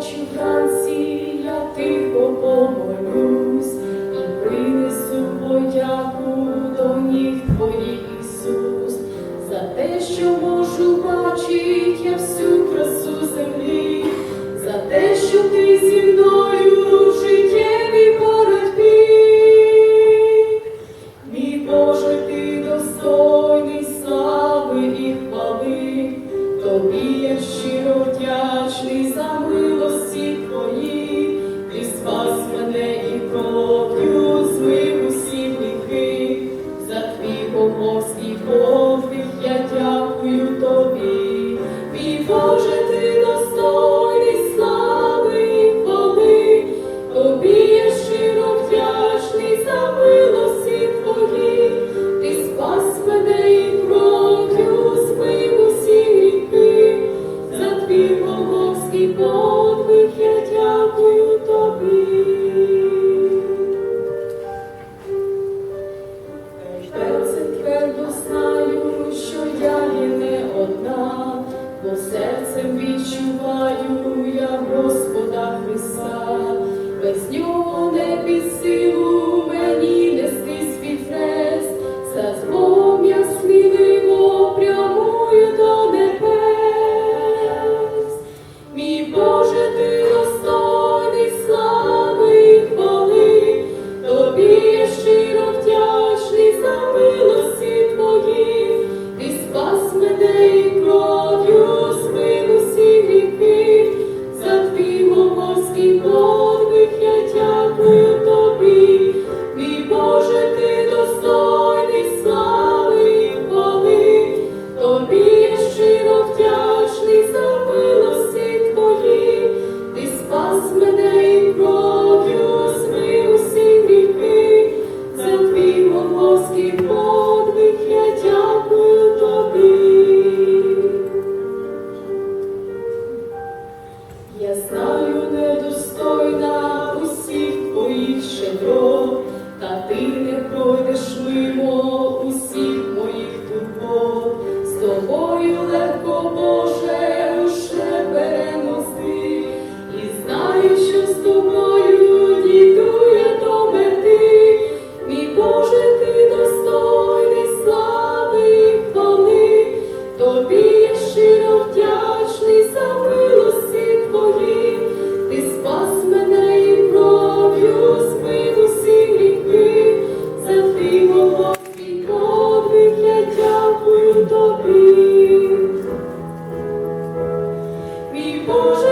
Хоч вранці я тихо помолюсь і принесу подяку до ніг твоїх, Ісус, за те, що можу бачити я всю красу землі, за те, що ти зі мною життя життєвій боротьбі, мій Боже, ти достойний слави і хвали, тобі я щиро вдячний за. se conhece. you Oh.